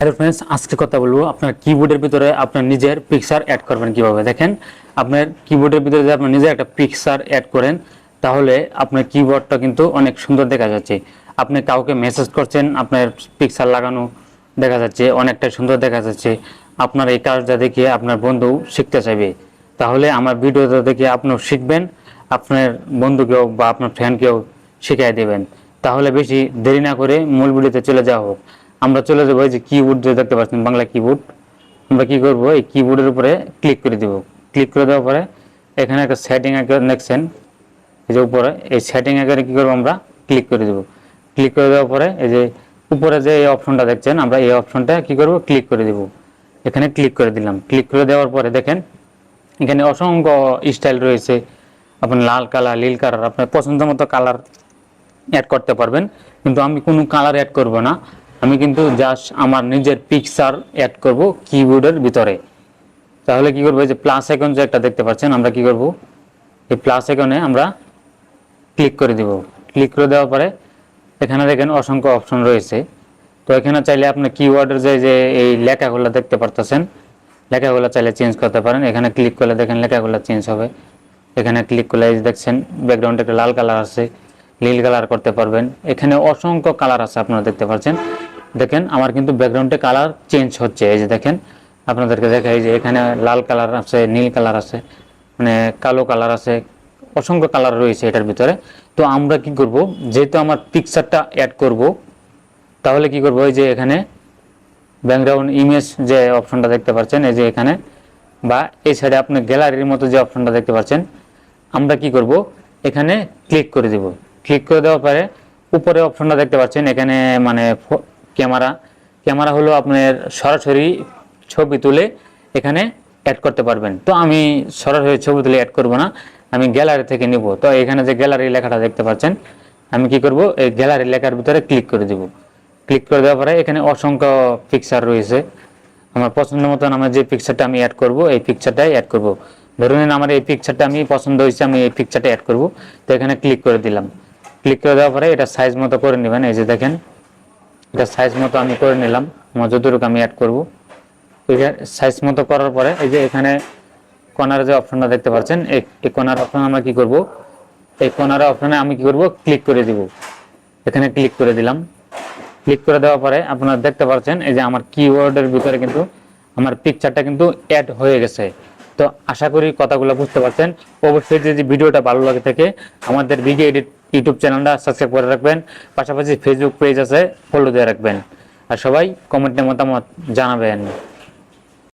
Hello friends আজকে কথা বলব আপনার কিবোর্ডের ভিতরে আপনার নিজের পিকচার অ্যাড করবেন কীভাবে? দেখেন, আপনার কিবোর্ডের ভিতরে যদি আপনার নিজের একটা পিকচার অ্যাড করেন, তাহলে আপনার কিবোর্ডটা কিন্তু অনেক সুন্দর দেখা যাচ্ছে। আপনি কাউকে মেসেজ করছেন, আপনার পিকচার লাগানো দেখা যাচ্ছে, অনেকটা সুন্দর দেখা যাচ্ছে। আপনার এই কাজটা দেখে আপনার বন্ধু শিখতে চাইবে। তাহলে আমার ভিডিওটা দেখে আপনিও শিখবেন, আপনার বন্ধুকেও বা আপনার ফ্রেন্ডকেও শিখিয়ে দেবেন। তাহলে বেশি দেরি না করে মূল ভিডিওতে চলে যাওয়া হোক। আমরা চলে যাব এই যে কিবোর্ড যে দেখতে পাচ্ছেন, বাংলা কিবোর্ড আমরা কি করব? এই কিবোর্ডের উপরে ক্লিক করে দেব। ক্লিক করে দেওয়ার পরে এখানে একটা সেটিং আইকন দেখছেন? এই যে উপরে, এই সেটিং আকারে কি করব আমরা? ক্লিক করে দেব। ক্লিক করে দেওয়ার পরে এই যে উপরে যে এই অপশনটা দেখছেন, আমরা এই অপশনটা কি করব? ক্লিক করে দেব। এখানে ক্লিক করে দিলাম। ক্লিক করে দেওয়ার পরে দেখেন, এখানে অসংখ্য স্টাইল রয়েছে। আপনার লাল কালার, নীল কালার, আপনার পছন্দ মতো কালার অ্যাড করতে পারবেন। কিন্তু আমি কোনো কালার অ্যাড করব না। আমি কিন্তু জাস্ট আমার নিজের পিকচার অ্যাড করব কিবোর্ডের ভিতরে। তাহলে কি করব যে প্লাস আইকন যে একটা দেখতে পাচ্ছেন, আমরা কি করব? এই প্লাস আইকনে আমরা ক্লিক করে দিব। ক্লিক করে দেওয়ার পরে এখানে দেখেন অসংখ্য অপশন রয়েছে। তো এখানে চাইলে আপনি কিওয়ার্ডের যে যে এই লেখাগুলো দেখতে পারতেছেন, লেখাগুলো চাইলে চেঞ্জ করতে পারেন। এখানে ক্লিক করলে দেখেন লেখাগুলো চেঞ্জ হবে। এখানে ক্লিক করলে দেখছেন ব্যাকগ্রাউন্ডে একটা লাল কালার আছে, নীল কালার করতে পারবেন। এখানে অসংখ্য কালার আছে, আপনারা দেখতে পাচ্ছেন। দেখেন, আমার কিন্তু ব্যাকগ্রাউন্ডে কালার চেঞ্জ হচ্ছে। এই যে দেখেন, আপনাদেরকে দেখা এই যে এখানে লাল কালার আছে, নীল কালার আছে মানে কালো কালার আছে, অসংখ্য কালার রয়েছে এটার ভিতরে। তো আমরা কি করব, যেহেতু আমার পিকচারটা অ্যাড করব, তাহলে কি করব, এই যে এখানে ব্যাকগ্রাউন্ড ইমেজ যে অপশনটা দেখতে পাচ্ছেন, এই যে এখানে, বা এই সাইডে আপনি গ্যালারির মতো যে অপশনটা দেখতে পাচ্ছেন, আমরা কি করব, এখানে ক্লিক করে দেব। ক্লিক করে দেওয়ার পরে, উপরে অপশনটা দেখতে পাচ্ছেন, এখানে মানে ক্যামেরা। ক্যামেরা হলো আপনার সরাসরি ছবি তুলে এখানে অ্যাড করতে পারবেন। তো আমি সরাসরি ছবি তুলে অ্যাড করব না, আমি গ্যালারি থেকে নিব। তো এখানে যে গ্যালারি লেখাটা দেখতে পাচ্ছেন, আমি কি করব? এই গ্যালারি লেখার ভিতরে ক্লিক করে দেব। ক্লিক করে দেওয়ার পরে এখানে অসংখ্য পিকচার রয়েছে। আমার পছন্দ মতন আমার যে পিকচারটা আমি অ্যাড করব, এই পিকচারটাই অ্যাড করব। ধরুন আমার এই পিকচারটা আমি পছন্দ হয়েছে, আমি এই পিকচারটা অ্যাড করব। তো এখানে ক্লিক করে দিলাম। ক্লিক করে দেওয়ার পরে এটা সাইজ মতো করে নেবেন, এই যে দেখেন। এটা সাইজ মতো আমি করে নিলাম। আমার আমি অ্যাড করব। সাইজ মতো করার পরে এই যে এখানে কর্নার যে অপশনটা দেখতে পাচ্ছেন, এই কর্নার অপশন আমরা কি করব? এই কর্নার অপশনে আমি কি করব? ক্লিক করে দিব। এখানে ক্লিক করে দিলাম। ক্লিক করে দেওয়ার পরে আপনারা দেখতে পাচ্ছেন, এই যে আমার কিওয়ার্ডের ভিতরে কিন্তু আমার পিকচারটা কিন্তু অ্যাড হয়ে গেছে। তো আশা করি কথাগুলো বুঝতে পারছেন। অবশ্যই যদি ভিডিওটা ভালো লাগে থাকে, আমাদের বিগে এডিট ইউটিউব চ্যানেলটা সাবস্ক্রাইব করে রাখবেন। পাশাপাশি ফেসবুক পেজ আছে ফলো দিয়ে রাখবেন। আর সবাই কমেন্টে মতামত জানাবেন।